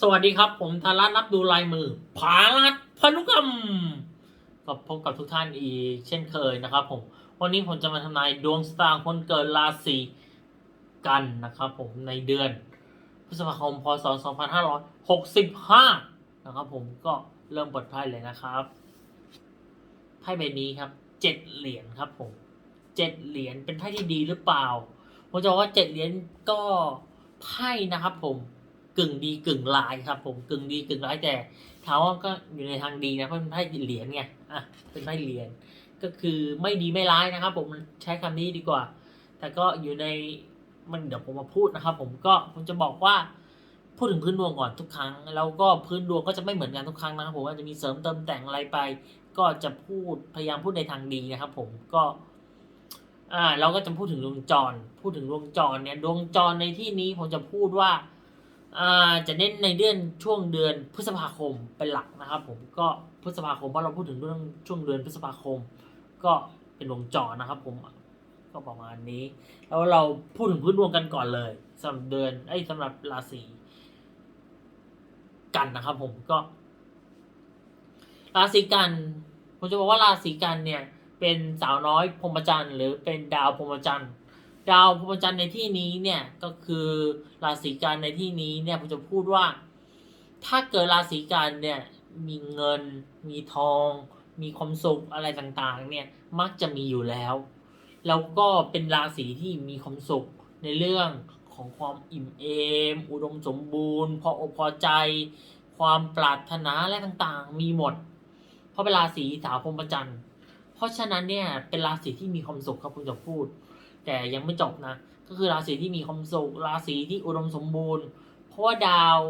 สวัสดีครับ ผมธารัตรับดูลายมือผาลัดพนุกรรมก็พบกับทุกท่านอีกเช่นเคยนะครับ ผม วันนี้ผมจะมาทำนายดวงสตาร์คนเกิดราศีกันนะครับ ผมในเดือนพฤษภาคมพศ 2565 นะครับผมก็เริ่มปิดไพ่เลยนะครับไพ่ใบนี้ครับเจ็ดเหรียญครับ ผมเจ็ดเหรียญเป็นไพ่ที่ดีหรือเปล่าผมจะว่าเจ็ดเหรียญก็ไพ่นะครับ ผม กึ่งดีกึ่งร้ายครับ ผมกึ่งดีกึ่งร้ายแต่ถามว่าก็อยู่ในทางดีนะเพราะเป็นไพ่เหรียญไงอะเป็นไพ่เหรียญก็คือไม่ดีไม่ร้ายนะครับ ผมใช้คำนี้ดีกว่า แต่ก็อยู่ในมันเดี๋ยวผมมาพูดนะครับ ผมก็ผมจะบอกว่าพูดถึงพื้นดวงก่อนทุกครั้ง แล้วก็พื้นดวงก็จะไม่เหมือนกันทุกครั้งนะครับผมว่าจะมีเสริมเติมแต่งอะไรไป ก็จะพูดพยายามพูดในทางดีนะครับ ผมก็อ่าเราก็จะพูดถึงดวงจร พูดถึงดวงจรเนี่ยดวงจรในที่นี้ผมจะพูดว่า จะเน้นในเดือนช่วงเดือนพฤษภาคมเป็นหลักนะครับ ผมก็พฤษภาคมเพราะเราพูดถึงเรื่องช่วงเดือนพฤษภาคม ก็เป็นวงจรนะครับ ผมก็ประมาณนี้ แล้วเราพูดถึงพื้นดวงกันก่อนเลยสำหรับเดือนไอ้สำหรับราศีกันนะครับ ผมก็ ราศีกันผมจะบอกว่าราศีกันเนี่ย เป็นสาวน้อยพรหมจันทร์หรือเป็นดาวพรหมจันทร์ ดาวพรหมจันทร์ในที่นี้เนี่ยก็คือราศีกันในที่นี้เนี่ยผมจะพูดว่า ถ้าเกิดราศีกันเนี่ยมีเงิน มีทอง มีความสุขอะไรต่างๆ เนี่ยมักจะมีอยู่แล้ว แล้วก็เป็นราศีที่มีความสุขในเรื่องของความอิ่มเอม อุดมสมบูรณ์ พออกพอใจ ความปรารถนาและต่างๆ มีหมด เพราะเป็นราศีสาวพรหมจันทร์เพราะฉะนั้นเนี่ยเป็นราศีที่มีความสุขครับคุณจะพูด แต่ยังไม่จบนะ ก็คือราศีที่มีความสุขราศีที่อุดมสมบูรณ์ เพราะว่าดาว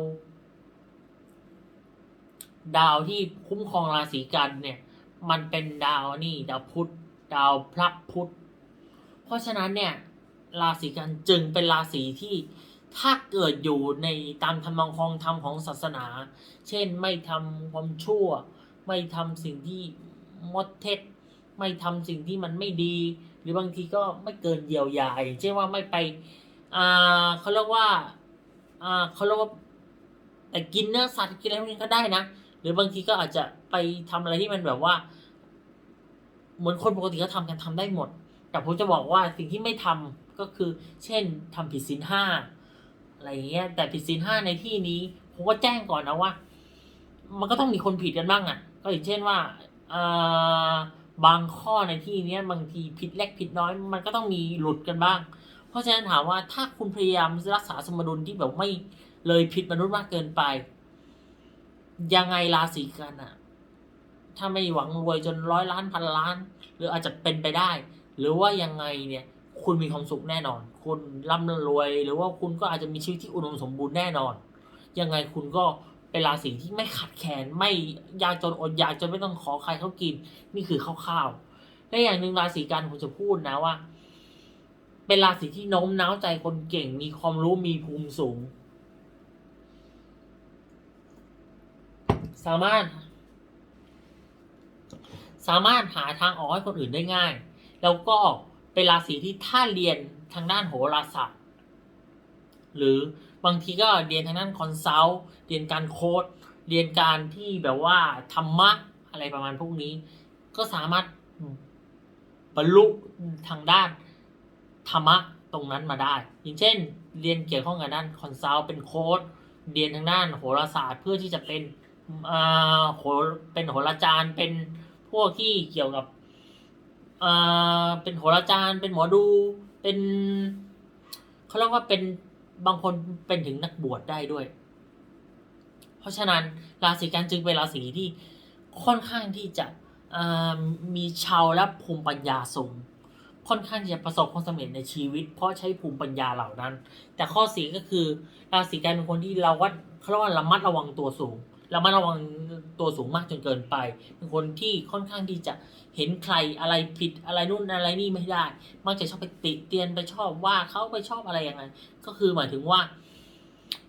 ดาวที่คุ้มครองราศีกันเนี่ย มันเป็นดาวนี่ ดาวพุธดาวพระพุธเพราะฉะนั้นเนี่ย ราศีกันจึงเป็นราศีที่ถ้าเกิดอยู่ในตามธรรมคองธรรมของศาสนา เช่นไม่ทำความชั่ว ไม่ทำสิ่งที่มดเท็จ ไม่ทำสิ่งที่มันไม่ดี รือบางทีก็ไม่เกินเยียวยาอย่างเช่นว่าไม่ไปอ่าเขาเรียกว่าอ่าเขาเรียกว่าแต่กินเนื้อสัตว์กินอะไรพวกนี้ก็ได้นะ หรือบางทีก็อาจจะไปทำอะไรที่มันแบบว่า เหมือนคนปกติเขาทำกันทำได้หมด แต่ผมจะบอกว่าสิ่งที่ไม่ทำก็คือ เช่นทำผิดศีลห้าอะไรอย่างเงี้ย แต่ผิดศีลห้าในที่นี้ผมก็แจ้งก่อนนะว่า มันก็ต้องมีคนผิดกันบ้างอะ ก็อย่างเช่นว่าอ่า บางข้อในที่นี้บางทีผิดเล็กผิดน้อย มันก็ต้องมีหลุดกันบ้าง เพราะฉะนั้นถามว่าถ้าคุณพยายามรักษาสมดุลที่แบบไม่เลยผิดมนุษย์มากเกินไป ยังไงราศีกันอะถ้าไม่หวังรวยจนร้อยล้านพันล้าน หรืออาจจะเป็นไปได้ หรือว่ายังไงเนี่ย คุณมีความสุขแน่นอน คุณร่ำรวย หรือว่าคุณก็อาจจะมีชีวิตที่อุดมสมบูรณ์แน่นอน ยังไงคุณก็ เป็นราศีที่ไม่ขาดแคลนไม่ยากจนอดอยากจนไม่ต้องขอใครเขากิน นี่คือคร่าวๆและอย่างหนึ่งราศีกันผมจะพูดนะว่า เป็นราศีที่โน้มน้าวใจคนเก่ง มีความรู้มีภูมิสูง สามารถ สามารถหาทางออกให้คนอื่นได้ง่าย แล้วก็เป็นราศีที่ถ้าเรียนทางด้านโหราศาสตร์หรือ บางทีก็เรียนทางด้านคอนซัลท์เรียนการโค้ดเรียนการที่แบบว่าธรรมะอะไรประมาณพวกนี้ ก็สามารถบรรลุทางด้านธรรมะตรงนั้นมาได้ อย่างเช่น เรียนเกี่ยวข้องกับด้านคอนซัลท์เป็นโค้ดเรียนทางด้านโหราศาสตร์เพื่อที่จะเป็นอ่าโหเป็นโหราจารย์เป็นพวกที่เกี่ยวกับอ่าเป็นโหราจารย์เป็นหมอดูเป็นเขาเรียกว่าเป็น บางคนเป็นถึงนักบวชได้ด้วย เพราะฉะนั้นราศีกันจึงเป็นราศีที่ค่อนข้างที่จะมีชาวและภูมิปัญญาสูง ค่อนข้างจะประสบความสำเร็จในชีวิต เพราะใช้ภูมิปัญญาเหล่านั้น แต่ข้อเสียก็คือราศีกันเป็นคนที่เราว่าเขาเรียกว่าระมัดระวังตัวสูง ระมัดระวังตัวสูงมากจนเกินไปเป็นคนที่ค่อนข้างที่จะเห็นใครอะไรผิดอะไรนู่นอะไรนี่ไม่ได้ มักจะชอบไปติเตียนไปชอบว่าเขาไปชอบอะไรยังไงก็คือหมายถึงว่า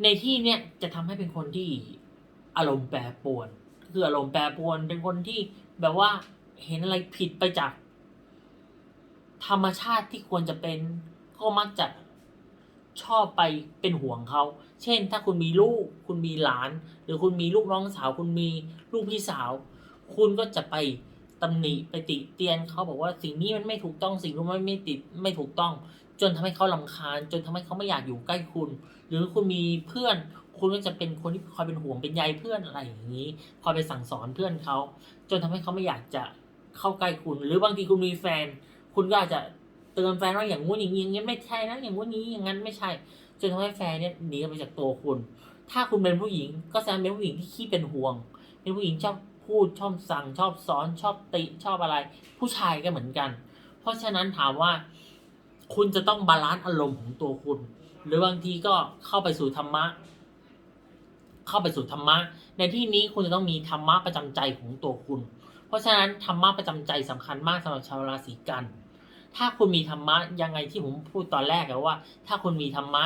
ในที่เนี้ยจะทำให้เป็นคนที่อารมณ์แปรปรวน คืออารมณ์แปรปรวนเป็นคนที่แบบว่าเห็นอะไรผิดไปจาก ธรรมชาติที่ควรจะเป็นก็มักจะ ชอบไปเป็นห่วงเขา เช่น ถ้าคุณมีลูก คุณมีหลาน หรือคุณมีลูกน้องสาว คุณมีลูกพี่สาว คุณก็จะไปตำหนิไปติเตียนเขาบอกว่าสิ่งนี้มันไม่ถูกต้องสิ่งนี้มันไม่ติดไม่ถูกต้อง จนทำให้เขาลำคาญ จนทำให้เขาไม่อยากอยู่ใกล้คุณ หรือคุณมีเพื่อน คุณก็จะเป็นคนที่คอยเป็นห่วงเป็นใยเพื่อนอะไรอย่างนี้คอยไปสั่งสอนเพื่อนเขา จนทำให้เขาไม่อยากจะเข้าใกล้คุณ หรือบางทีคุณมีแฟน คุณก็อาจจะ ตือนแฟนว่าอย่างงู้นอย่างนี้อย่างนี้ไม่ใช่นะอย่างงู้นนี้อย่างนั้นไม่ใช่จนทำให้แฟนเนี่ยหนีออกไปจากตัวคุณ ถ้าคุณเป็นผู้หญิง ก็แสดงเป็นผู้หญิงที่ขี้เป็นห่วง เป็นผู้หญิงชอบพูดชอบสั่งชอบสอนชอบติชอบอะไร ผู้ชายก็เหมือนกัน เพราะฉะนั้นถามว่า คุณจะต้องบาลานซ์อารมณ์ของตัวคุณ หรือบางทีก็เข้าไปสู่ธรรมะ เข้าไปสู่ธรรมะ ในที่นี้คุณจะต้องมีธรรมะประจำใจของตัวคุณ เพราะฉะนั้นธรรมะประจำใจสำคัญมากสำหรับชาวราศีกัน ถ้าคุณมีธรรมะยังไงที่ผมพูดตอนแรกอะว่า ถ้าคุณมีธรรมะ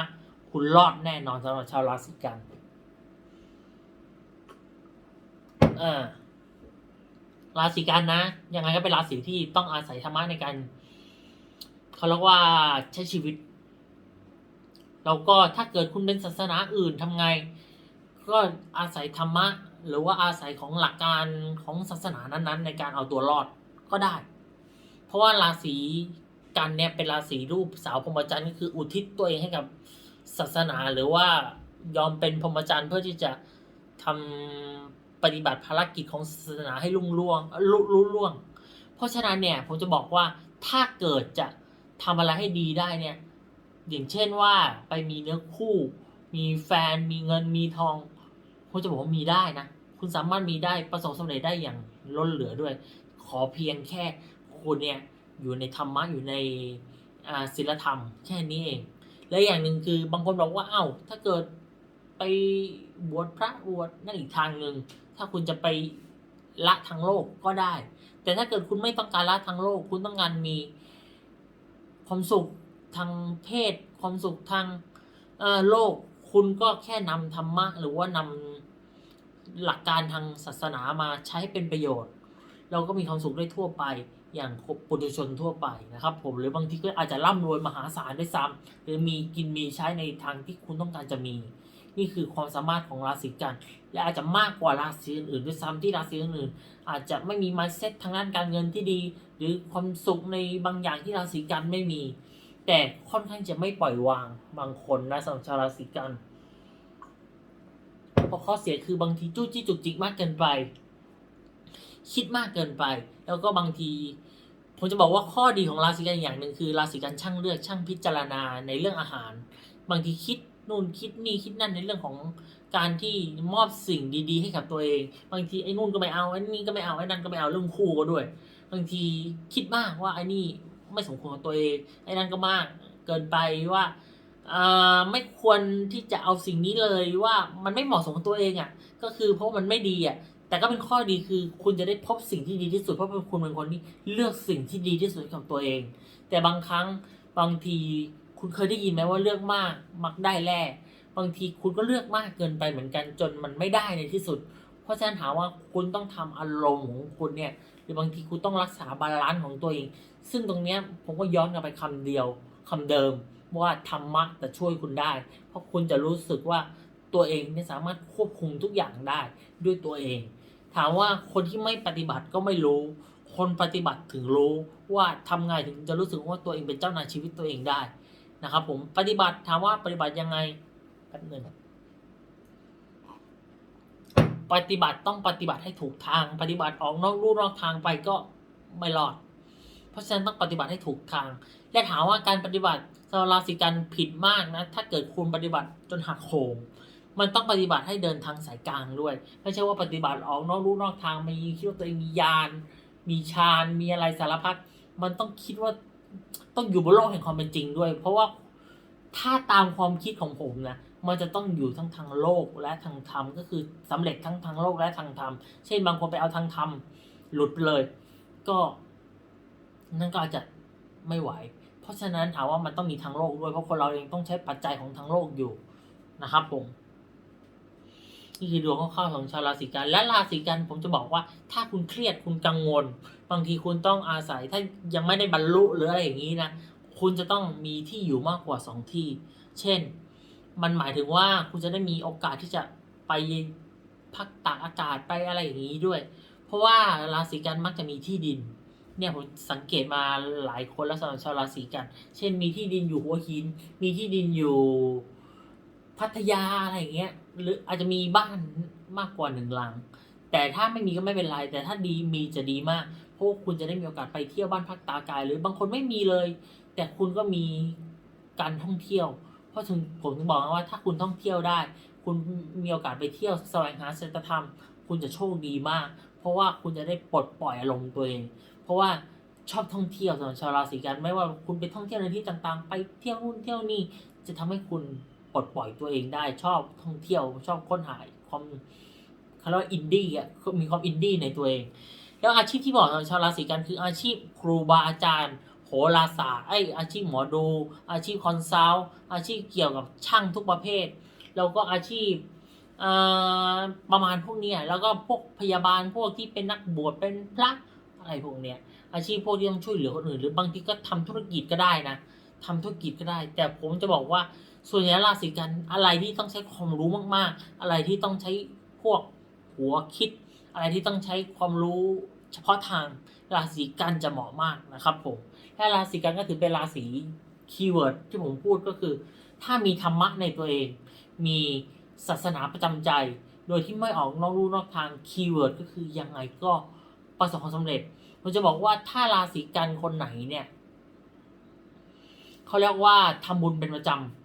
คุณรอดแน่นอนสำหรับชาวราศีกันเออราศีกันนะ ยังไงก็เป็นราศีที่ต้องอาศัยธรรมะในการเขาเรียกว่าใช้ชีวิต แล้วก็ถ้าเกิดคุณเป็นศาสนาอื่นทำไง ก็อาศัยธรรมะ หรือว่าอาศัยของหลักการของศาสนานั้นๆ ในการเอาตัวรอดก็ได้ เพราะว่าราศี กันเนี่ยเป็นราศีรูปสาวพรหมจรรย์ก็คืออุทิศตัวเองให้กับศาสนาหรือว่ายอมเป็นพรหมจรรย์เพื่อที่จะทำปฏิบัติภารกิจของศาสนาให้รุ่งร่วงลุลุล่วง เพราะฉะนั้นเนี่ยผมจะบอกว่าถ้าเกิดจะทำอะไรให้ดีได้เนี่ย อย่างเช่นว่าไปมีเนื้อคู่ มีแฟนมีเงินมีทองผมจะบอกว่ามีได้นะคุณสามารถมีได้ประสบสำเร็จได้อย่างล้นเหลือด้วย ขอเพียงแค่คุณเนี่ย อยู่ในธรรมะอยู่ในศีลธรรม แค่นี้เอง และอย่างหนึ่งคือบางคนบอกว่าเอ้าถ้าเกิดไปบวชพระบวชนั่นอีกทางหนึ่งถ้าคุณจะไปละทางโลกก็ได้ แต่ถ้าเกิดคุณไม่ต้องการละทางโลก คุณต้องการมีความสุขทางเพศ ความสุขทางโลก คุณก็แค่นำธรรมะหรือว่านำหลักการทางศาสนามาใช้เป็นประโยชน์ เราก็มีความสุขได้ทั่วไป อย่างปุถุชนทั่วไปนะครับ ผมหรือบางทีก็อาจจะร่ำรวยมหาศาลด้วยซ้ำหรือมีกินมีใช้ในทางที่คุณต้องการจะมี นี่คือความสามารถของราศีกันและอาจจะมากกว่าราศีอื่นด้วยซ้ำที่ราศีอื่นอาจจะไม่มี mindset ทางด้านการเงินที่ดี หรือความสุขในบางอย่างที่ราศีกันไม่มี แต่ค่อนข้างจะไม่ปล่อยวางบางคนนะสำหรับชาวราศีกันเพราะข้อเสียคือบางทีจู้จี้จุกจิกมากเกินไป คิดมากเกินไป แล้วก็บางที ผมจะบอกว่าข้อดีของราศีกันอย่างหนึ่งคือราศีกันช่างเลือกช่างพิจารณาในเรื่องอาหาร บางทีคิดนู่นคิดนี่คิดนั่นในเรื่องของการที่มอบสิ่งดี ๆ ให้กับตัวเอง บางทีไอ้นู่นก็ไม่เอาไอ้นี่ก็ไม่เอาไอ้นั่นก็ไม่เอาเรื่องคู่ก็ด้วย บางทีคิดมากว่าไอ้นี่ไม่สมควรกับตัวเองไอ้นั่นก็มากเกินไปว่าอ่าไม่ควรที่จะเอาสิ่งนี้เลยว่ามันไม่เหมาะสมกับตัวเองอะ ก็คือเพราะมันไม่ดีอะ แต่ก็เป็นข้อดีคือคุณจะได้พบสิ่งที่ดีที่สุด เพราะคุณเป็นคนที่เลือกสิ่งที่ดีที่สุดกับตัวเอง แต่บางครั้งบางทีคุณเคยได้ยินไหมว่าเลือกมากมักได้แล่บางทีคุณก็เลือกมากเกินไปเหมือนกันจนมันไม่ได้ในที่สุด เพราะฉะนั้นถามว่าคุณต้องทำอารมณ์ของคุณเนี่ยหรือบางทีคุณต้องรักษาบาลานซ์ของตัวเอง ซึ่งตรงเนี้ยผมก็ย้อนกลับไปคำเดียวคำเดิมว่าธรรมะจะช่วยคุณได้ เพราะคุณจะรู้สึกว่าตัวเองเนี่ยสามารถควบคุมทุกอย่างได้ด้วยตัวเอง ถามว่าคนที่ไม่ปฏิบัติก็ไม่รู้ คนปฏิบัติถึงรู้ว่าทำไงถึงจะรู้สึกว่าตัวเองเป็นเจ้านายชีวิตตัวเองได้นะครับผมปฏิบัติถามว่าปฏิบัติยังไงแป๊บหนึ่งปฏิบัติต้องปฏิบัติให้ถูกทาง ปฏิบัติออกนอกลู่นอกทางไปก็ไม่รอด เพราะฉะนั้นต้องปฏิบัติให้ถูกทาง และถามว่าการปฏิบัติสำหรับราศีกันผิดมากนะ ถ้าเกิดคุณปฏิบัติจนหักโหม มันต้องปฏิบัติให้เดินทางสายกลางด้วย ไม่ใช่ว่าปฏิบัติออกนอกลู่นอกทางมีคิดว่าตัวเองมียาน มีฌานมีอะไรสารพัดมันต้องคิดว่าต้องอยู่บนโลกแห่งความเป็นจริงด้วย เพราะว่าถ้าตามความคิดของผมนะมันจะต้องอยู่ทั้งทางโลกและทางธรรมก็คือสำเร็จทั้งทางโลกและทางธรรมเช่นบางคนไปเอาทางธรรมหลุดไปเลย ก็นั่นก็อาจจะไม่ไหว เพราะฉะนั้นถามว่ามันต้องมีทางโลกด้วยเพราะคนเราเองต้องใช้ปัจจัยของทางโลกอยู่นะครับผม คือดวงคร่าวๆของชาวราศีกัน และราศีกันผมจะบอกว่า ถ้าคุณเครียดคุณกังวล บางทีคุณต้องอาศัยถ้ายังไม่ได้บรรลุหรืออะไรอย่างนี้นะคุณจะต้องมีที่อยู่มากกว่าสองที่ เช่น มันหมายถึงว่าคุณจะได้มีโอกาสที่จะไปพักตากอากาศไปอะไรอย่างนี้ด้วย เพราะว่าราศีกันมักจะมีที่ดิน เนี่ยผมสังเกตมาหลายคนแล้วสำหรับชาวราศีกัน เช่นมีที่ดินอยู่หัวหิน มีที่ดินอยู่ พัทยาอะไรอย่างเงี้ย หรืออาจจะมีบ้านมากกว่าหนึ่งหลัง แต่ถ้าไม่มีก็ไม่เป็นไร แต่ถ้าดีมีจะดีมาก เพราะคุณจะได้มีโอกาสไปเที่ยวบ้านพักตากาย หรือบางคนไม่มีเลย แต่คุณก็มีการท่องเที่ยว เพราะถึงผมถึงบอกว่าถ้าคุณท่องเที่ยวได้ คุณมีโอกาสไปเที่ยวแสวงหาศีลธรรม คุณจะโชคดีมาก เพราะว่าคุณจะได้ปลดปล่อยอารมณ์ตัวเอง เพราะว่าชอบท่องเที่ยวสำหรับชาวราศีกันไม่ว่าคุณไปท่องเที่ยวในที่ต่างๆ ไปเที่ยวนู่นเที่ยวนี่จะทำให้คุณ ปลดปล่อยตัวเองได้ชอบท่องเที่ยวชอบค้นหาความเขาเรียกว่าอินดี้อะมีความอินดี้ในตัวเอง แล้วอาชีพที่บอกสำหรับชาวราศีกันคืออาชีพครูบาอาจารย์โหราศาสตร์ไออาชีพหมอดู อาชีพคอนซัลท์อาชีพเกี่ยวกับช่างทุกประเภท แล้วก็อาชีพประมาณพวกนี้แล้วก็พวกพยาบาลพวกที่เป็นนักบวชเป็นพระอะไรพวกเนี้ยอาชีพพวกที่ต้องช่วยเหลือคนอื่น หรือบางทีก็ทำธุรกิจก็ได้นะทำธุรกิจก็ได้ แต่ผมจะบอกว่า ส่วนใหญ่ราศีกันอะไรที่ต้องใช้ความรู้มาก ๆ อะไรที่ต้องใช้พวกหัวคิด อะไรที่ต้องใช้ความรู้เฉพาะทางราศีกันจะเหมาะมากนะครับผมและราศีกันก็ถือเป็นราศีคีย์เวิร์ดที่ผมพูดก็คือ ถ้ามีธรรมะในตัวเอง มีศาสนาประจำใจ โดยที่ไม่ออกนอกลู่นอกทางคีย์เวิร์ดก็คือยังไงก็ประสบความสำเร็จผมจะบอกว่าถ้าราศีกันคนไหนเนี่ยเขาเรียกว่าทำบุญเป็นประจำ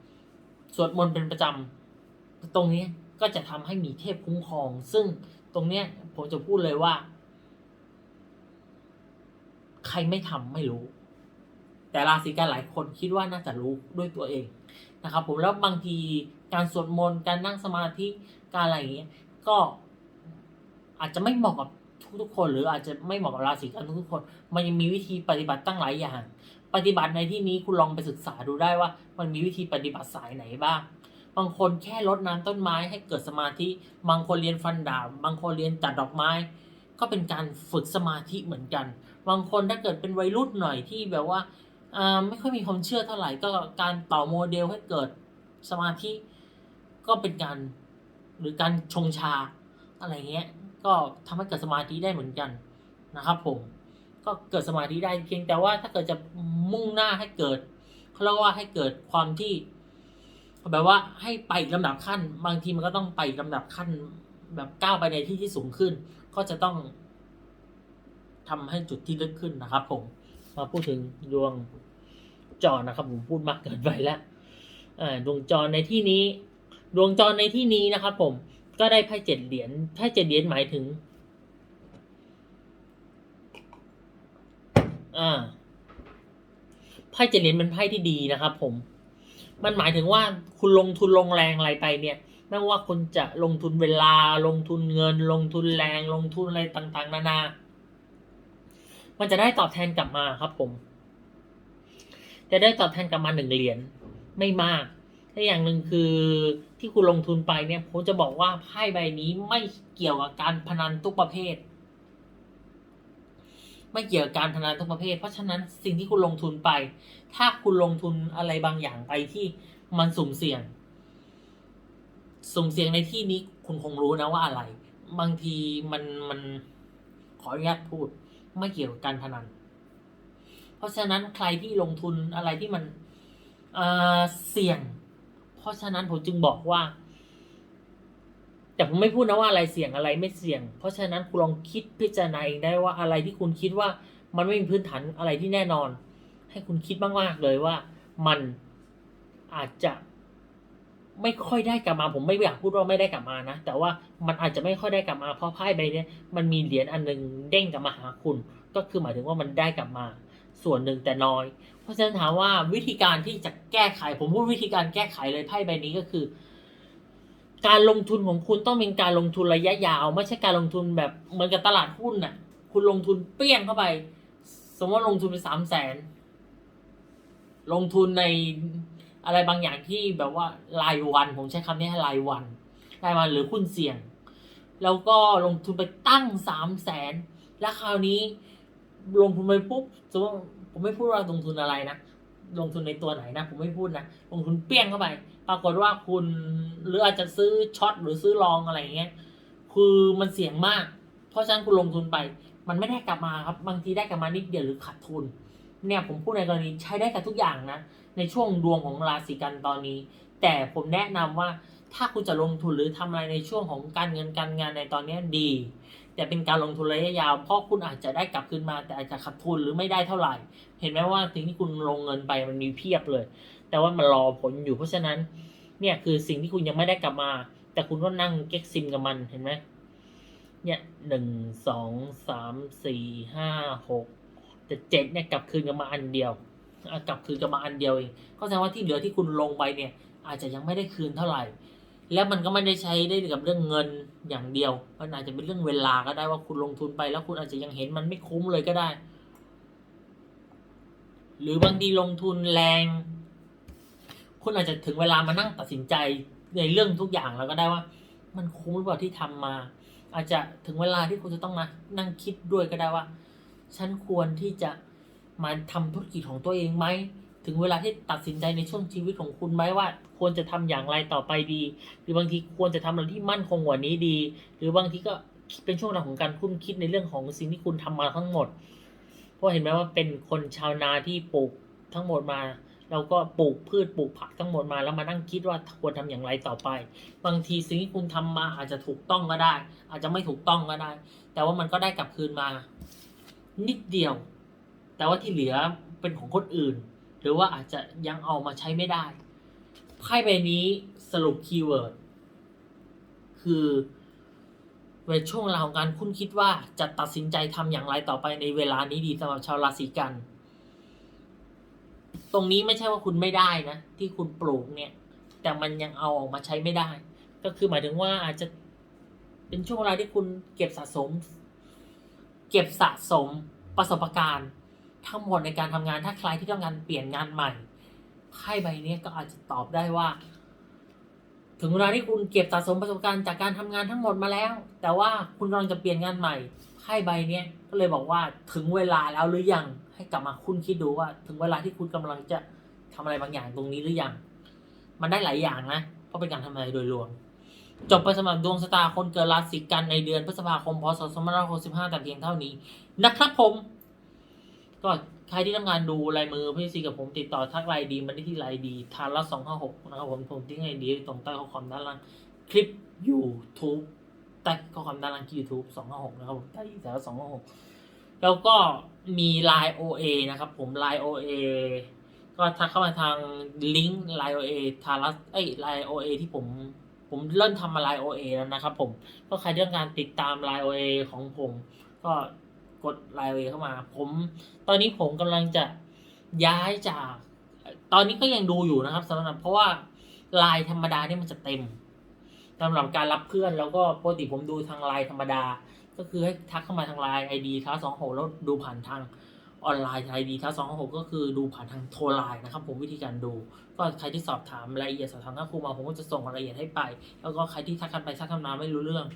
สวดมนต์เป็นประจำตรงนี้ก็จะทำให้มีเทพคุ้มครอง ซึ่งตรงเนี้ยผมจะพูดเลยว่า ใครไม่ทำไม่รู้ แต่ราศีกันหลายคนคิดว่าน่าจะรู้ด้วยตัวเองนะครับ ผมแล้วบางทีการสวดมนต์การนั่งสมาธิการอะไรอย่างเงี้ยก็อาจจะไม่เหมาะกับทุกๆคน หรืออาจจะไม่เหมาะกับราศีกันทุกๆคน มันยังมีวิธีปฏิบัติตั้งหลายอย่าง ปฏิบัติในที่นี้คุณลองไปศึกษาดูได้ว่า มันมีวิธีปฏิบัติสายไหนบ้าง บางคนแค่รดน้ำต้นไม้ให้เกิดสมาธิ บางคนเรียนฟันดาบ บางคนเรียนตัดดอกไม้ ก็เป็นการฝึกสมาธิเหมือนกัน บางคนถ้าเกิดเป็นวัยรุ่นหน่อยที่แบบว่าอ่าไม่ค่อยมีความเชื่อเท่าไหร่ก็การต่อโมเดลให้เกิดสมาธิก็เป็นการหรือการชงชาอะไรเงี้ยก็ทำให้เกิดสมาธิได้เหมือนกันนะครับผม ก็เกิดสมาธิได้เพียงแต่ว่าถ้าเกิดจะมุ่งหน้าให้เกิดเขาเรียกว่าให้เกิดความที่แบบว่าให้ไปอีกลำดับขั้น บางทีมันก็ต้องไปอีกลำดับขั้น แบบก้าวไปในที่ที่สูงขึ้น ก็จะต้องทำให้จุดที่ลึกขึ้นนะครับ ผม มาพูดถึงดวงจรนะครับ ผมพูดมากเกินไปแล้วดวงจรในที่นี้ ดวงจรในที่นี้นะครับ ผมก็ได้ไพ่เจ็ดเหรียญไพ่เจ็ดเหรียญหมายถึง อ่าไพ่เจเหรียญเป็นไพ่ที่ดีนะครับ ผม มันหมายถึงว่าคุณลงทุนลงแรงอะไรไปเนี่ยไม่ว่าคุณจะลงทุนเวลาลงทุนเงิน ลงทุนแรงลงทุนอะไรต่างๆ นานา มันจะได้ตอบแทนกลับมาครับ ผม จะได้ตอบแทนกลับมาหนึ่งเหรียญไม่มากและอย่างหนึ่งคือที่คุณลงทุนไปเนี่ยผมจะบอกว่าไพ่ใบนี้ไม่เกี่ยวกับการพนันทุกประเภท ไม่เกี่ยวกับการพนันทุกประเภท เพราะฉะนั้นสิ่งที่คุณลงทุนไป ถ้าคุณลงทุนอะไรบางอย่างไปที่มันสุ่มเสี่ยง สุ่มเสี่ยงในที่นี้คุณคงรู้นะว่าอะไร บางทีมันมันขออนุญาตพูด ไม่เกี่ยวกับการพนัน เพราะฉะนั้นใครที่ลงทุนอะไรที่มันเเสี่ยง เพราะฉะนั้นผมจึงบอกว่า แต่ผมไม่พูดนะว่าอะไรเสี่ยงอะไรไม่เสี่ยง เพราะฉะนั้นคุณลองคิดพิจารณาเองได้ว่าอะไรที่คุณคิดว่ามันไม่มีพื้นฐานอะไรที่แน่นอน ให้คุณคิดมากๆเลยว่ามันอาจจะไม่ค่อยได้กลับมา ผมไม่อยากพูดว่าไม่ได้กลับมานะ แต่ว่ามันอาจจะไม่ค่อยได้กลับมาเพราะไพ่ใบนี้มันมีเหรียญอันหนึงเด้งกลับมาหาคุณ ก็คือหมายถึงว่ามันได้กลับมา ส่วนหนึ่งแต่น้อย เพราะฉะนั้นถามว่าวิธีการที่จะแก้ไข ผมพูดวิธีการแก้ไขเลยไพ่ใบนี้ก็คือ การลงทุนของคุณต้องเป็นการลงทุนระยะยาว ไม่ใช่การลงทุนแบบเหมือนกับตลาดหุ้นน่ะ คุณลงทุนเปี้ยงเข้าไป สมมติลงทุนไปสามแสนลงทุนในอะไรบางอย่างที่แบบว่ารายวันผมใช้คำนี้รายวันรายวันหรือหุ้นเสี่ยง แล้วก็ลงทุนไปตั้งสามแสนแล้วคราวนี้ ลงทุนไปปุ๊บสมมติผมไม่พูดว่าลงทุนอะไรนะลงทุนในตัวไหนนะ ผมไม่พูดนะลงทุนเปี้ยงเข้าไป ปรากฏว่าคุณหรืออาจจะซื้อช็อตหรือซื้อลองอะไรอย่างเงี้ยคือมันเสี่ยงมาก เพราะฉะนั้นคุณลงทุนไป มันไม่ได้กลับมาครับ บางทีได้กลับมานิดเดียวหรือขาดทุน เนี่ยผมพูดในกรณีใช้ได้กับทุกอย่างนะ ในช่วงดวงของราศีกันตอนนี้ แต่ผมแนะนำว่าถ้าคุณจะลงทุนหรือทำอะไรในช่วงของการเงินการงานในตอนนี้ดี แต่เป็นการลงทุนระยะยาว เพราะคุณอาจจะได้กลับคืนมาแต่อาจจะขาดทุนหรือไม่ได้เท่าไหร่ เห็นไหมว่าสิ่งที่คุณลงเงินไปมันมีเพียบเลย แต่ว่ามันรอผลอยู่เพราะฉะนั้นเนี่ยคือสิ่งที่คุณยังไม่ได้กลับมา แต่คุณก็นั่งเก็กซิมกับมันเห็นไหมเนี่ยหนึ่งสองสามสี่ห้าหกแต่เจ็ดเนี่ยกลับคืนกันมาอันเดียวกลับคืนกันมาอันเดียวเองก็แสดงว่าที่เหลือที่คุณลงไปเนี่ย อาจจะยังไม่ได้คืนเท่าไหร่ แล้วมันก็ไม่ได้ใช้ได้กับเรื่องเงินอย่างเดียว มันอาจจะเป็นเรื่องเวลาก็ได้ว่าคุณลงทุนไป แล้วคุณอาจจะยังเห็นมันไม่คุ้มเลยก็ได้ หรือบางทีลงทุนแรง คุณอาจจะถึงเวลามานั่งตัดสินใจในเรื่องทุกอย่างแล้วก็ได้ว่า มันคุ้มหรือเปล่าที่ทำมา อาจจะถึงเวลาที่คุณจะต้องมานั่งคิดด้วยก็ได้ว่า ฉันควรที่จะมาทำธุรกิจของตัวเองไหมถึงเวลาที่ตัดสินใจในช่วงชีวิตของคุณไหมว่าควรจะทำอย่างไรต่อไปดี หรือบางทีควรจะทำอะไรที่มั่นคงกว่านี้ดี หรือบางทีก็เป็นช่วงเวลาของการคุ้นคิดในเรื่องของสิ่งที่คุณทำมาทั้งหมด เพราะเห็นไหมว่าเป็นคนชาวนาที่ปลูกทั้งหมดมา เราก็ปลูกพืชปลูกผักทั้งหมดมาแล้วมานั่งคิดว่าควรทำอย่างไรต่อไป บางทีสิ่งที่คุณทำมาอาจจะถูกต้องก็ได้ อาจจะไม่ถูกต้องก็ได้ แต่ว่ามันก็ได้กลับคืนมา นิดเดียว แต่ว่าที่เหลือเป็นของคนอื่น หรือว่าอาจจะยังเอามาใช้ไม่ได้ไพ่ใบนี้สรุปคีย์เวิร์ดคือในช่วงเวลาของการคุ้นคิดว่าจะตัดสินใจทำอย่างไรต่อไปในเวลานี้ดีสำหรับชาวราศีกัน ตรงนี้ไม่ใช่ว่าคุณไม่ได้นะที่คุณปลูกเนี่ย แต่มันยังเอาออกมาใช้ไม่ได้ ก็คือหมายถึงว่าอาจจะเป็นช่วงเวลาที่คุณเก็บสะสม เก็บสะสมประสบการณ์ทั้งหมดในการทำงานถ้าใครที่ต้องการเปลี่ยนงานใหม่ไพ่ใบนี้ก็อาจจะตอบได้ว่า ถึงเวลาที่คุณเก็บสะสมประสบการณ์จากการทำงานทั้งหมดมาแล้ว แต่ว่าคุณกำลังจะเปลี่ยนงานใหม่ ไพ่ใบเนี้ยก็เลยบอกว่าถึงเวลาแล้วหรือยังให้กลับมาคุณคิดดูว่าถึงเวลาที่คุณกำลังจะทำอะไรบางอย่างตรงนี้หรือยัง มันได้หลายอย่างนะ เพราะเป็นการทำอะไรโดยรวม จบไปสำหรับดวงชะตาคนเกิดราศีกันในเดือนพฤษภาคมพศ2565แต่เพียงเท่านี้นะครับผม ก็ใครที่ต้องการดูลายมือพี่ซีกับผมติดต่อทักไลน์ดีมาได้ที่ไลน์ดีทานละสองห้าหกนะครับผมผมทิ้งไอดีตรงใต้ข้อความด้านล่างคลิป YouTube ใต้ข้อความด้านล่างที่ YouTube สองหกนะครับผมใต้แถวสองหกแล้วก็มี Line OA นะครับผม Line OA ก็ทักเข้ามาทางลิงก์ Line OA ทารัสเอ้ย Line OA ที่ผมผมเริ่มทำมา Line OA แล้วนะครับผมก็ใครที่ต้องการติดตาม Line OA ของผม ก็กด Line OA เข้ามา ผม ตอนนี้ผมกำลังจะย้ายจาก ตอนนี้ก็ยังดูอยู่นะครับสำหรับเพราะว่าไลน์ธรรมดาเนี่ยมันจะเต็ม สำหรับการรับเพื่อนแล้วก็ปกติผมดูทางไลน์ธรรมดา ก็คือให้ทักเข้ามาทางไลน์ไอดีท้าสองหกแล้วดูผ่านทางออนไลน์ไอดีท้าสองหกก็คือดูผ่านทางโทรไลน์นะครับ ผมวิธีการดู ก็ใครที่สอบถามรายละเอียดสอบถามหน้าครูมาผมก็จะส่งรายละเอียดให้ไป แล้วก็ใครที่ทักกันไปทักกันมาไม่รู้เรื่อง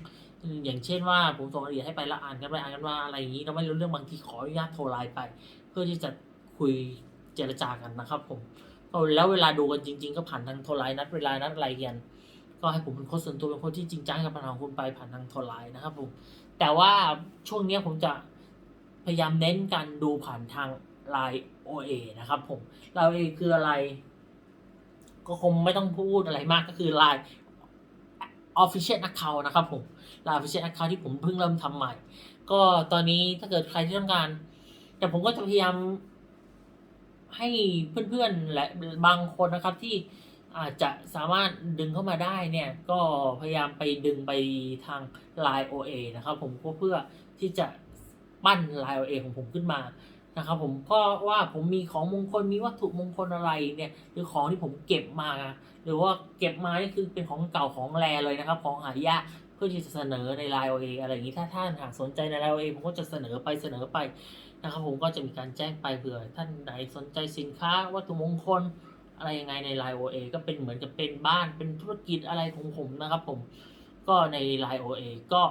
อย่างเช่นว่าผมส่งรายละเอียดให้ไปแล้วอ่านกันไปอ่านกันว่าอะไรอย่างนี้เราไม่รู้เรื่องบางทีขออนุญาตโทรไลน์ไป เพื่อที่จะคุยเจรจากันนะครับ ผมแล้วเวลาดูกันจริง ๆ ก็ผ่านทางโทรไลน์นัดเวลานัดอะไรกัน ก็ให้ผมเป็นคนส่วนตัวเป็นคนที่จริงจังกับปัญหาของคุณไปผ่านทางทรไลน์นะครับผมแต่ว่าช่วงนี้ผมจะพยายามเน้นการดูผ่านทางไลน์ OA นะครับผมไลน์ OA คืออะไร ก็คงไม่ต้องพูดอะไรมากก็คือไลน์ Official Account นะครับผมไลน์ Official Account ที่ผมเพิ่งเริ่มทำใหม่ ก็ตอนนี้ถ้าเกิดใครที่ต้องการ แต่ผมก็จะพยายามให้เพื่อนๆและบางคนนะครับที่ อาจจะสามารถดึงเข้ามาได้เนี่ย ก็พยายามไปดึงไปทาง Line OA นะครับผมก็เพื่อที่จะปั้น Line OA ของผมขึ้นมานะครับผมเพราะว่าผมมีของมงคลมีวัตถุมงคลอะไรเนี่ยหรือของที่ผมเก็บมา หรือว่าเก็บมานี่คือเป็นของเก่าของแรเลยนะครับ ของหายากเพื่อที่จะเสนอใน Line OA อะไรอย่างนี้ถ้าท่านหากสนใจใน Line OA ผมก็จะเสนอไปเสนอไปนะครับผมก็จะมีการแจ้งไปเผื่อท่านไหนสนใจสินค้าวัตถุมงคล อะไรยังไงใน Line OA ก็เป็นเหมือนกับเป็นบ้านเป็นธุรกิจอะไรของผมนะครับผมก็ใน Line OA ก็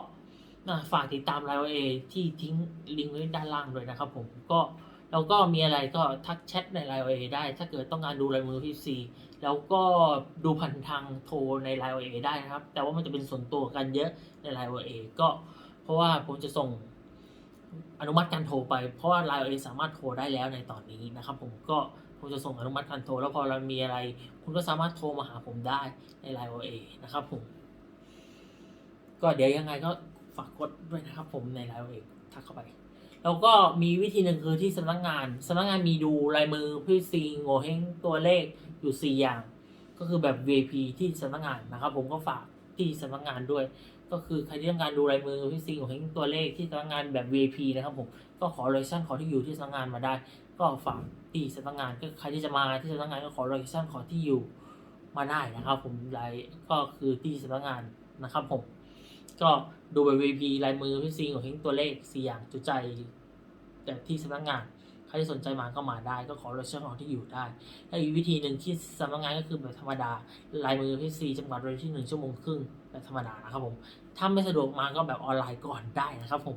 ฝากติดตาม Line OA ที่ทิ้งลิงก์ไว้ด้านล่างเลยนะครับผมก็แล้วก็มีอะไรก็ทักแชทในไลน์ OA ได้ ถ้าเกิดต้องการดูลายมือพี่ซีแล้วก็ดูผ่านทางโทรในไลน์ OA ได้นะครับ แต่ว่ามันจะเป็นส่วนตัวกันเยอะในไลน์ OA ก็เพราะว่าผมจะส่งอนุมัติการโทรไป เพราะว่าไลน์ OA สามารถโทรได้แล้วในตอนนี้นะครับผมก็ ผมจะส่งอนุมัติการโทร แล้วพอเรามีอะไร คุณก็สามารถโทรมาหาผมได้ในไลน์ OA นะครับผม ก็เดี๋ยวยังไงก็ฝากกดด้วยนะครับผมในไลน์ OA ทักเข้าไป แล้วก็มีวิธีหนึ่งคือที่สำนักงานสำนักงานมีดูลายมือพี่ซีโงเฮงตัวเลขอยู่ 4 อย่าง ก็คือแบบ VIP ที่สำนักงานนะครับ ผมก็ฝากที่สำนักงานด้วยก็คือใครที่ต้องการดูลายมือพี่ซีโงเฮงตัวเลขที่สำนักงานแบบ VIP นะครับผม ก็ขอโลชั่นขอที่อยู่ที่สำนักงานมาได้ ก็ฝาก ที่สำนักงานก็ใครที่จะมาที่สำนักงานก็ขอโลเคชั่นขอที่อยู่มาได้นะครับ ผมไลน์ก็คือที่สำนักงานนะครับ ผม ก็ดูแบบ VIP ลายมือพี่ซีโงเฮงตัวเลขสี่อย่างจุใจแต่ที่สำนักงานใครที่สนใจมาก็มาได้ ก็ขอเราเชื่อของที่อยู่ได้และอีกวิธีหนึ่งที่สำนักงานก็คือแบบธรรมดาลายมือพี่ซีจำกัดเวลาที่หนึ่งชั่วโมงครึ่งแบบธรรมดานะครับผมถ้าไม่สะดวกมาก็แบบออนไลน์ก่อนได้นะครับผม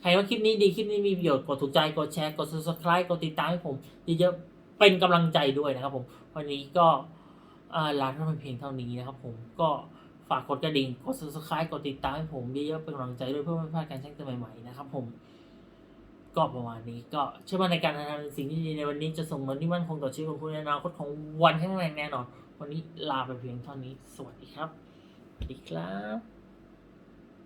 ใครว่าคลิปนี้ดีคลิปนี้มีประโยชน์กดถูกใจกดแชร์กด subscribe กดติดตามให้ผมเยอะๆเป็นกำลังใจด้วยนะครับผมวันนี้ก็ลาท่านไปเพียงเท่านี้นะครับผมก็ฝากกดกระดิ่งกด subscribe กดติดตามให้ผมเยอะๆเป็นกำลังใจด้วยเพื่อไม่พลาดการแจ้งเตือนใหม่ๆนะครับผมก็ประมาณนี้ก็เชื่อมั่นในการทำสิ่งที่ดีในวันนี้จะส่งผลที่มั่นคงต่อชีวิตของคุณในอนาคตของวันข้างในแน่นอน วันนี้ลาไปเพียงเท่านี้ สวัสดีครับ สวัสดีครับ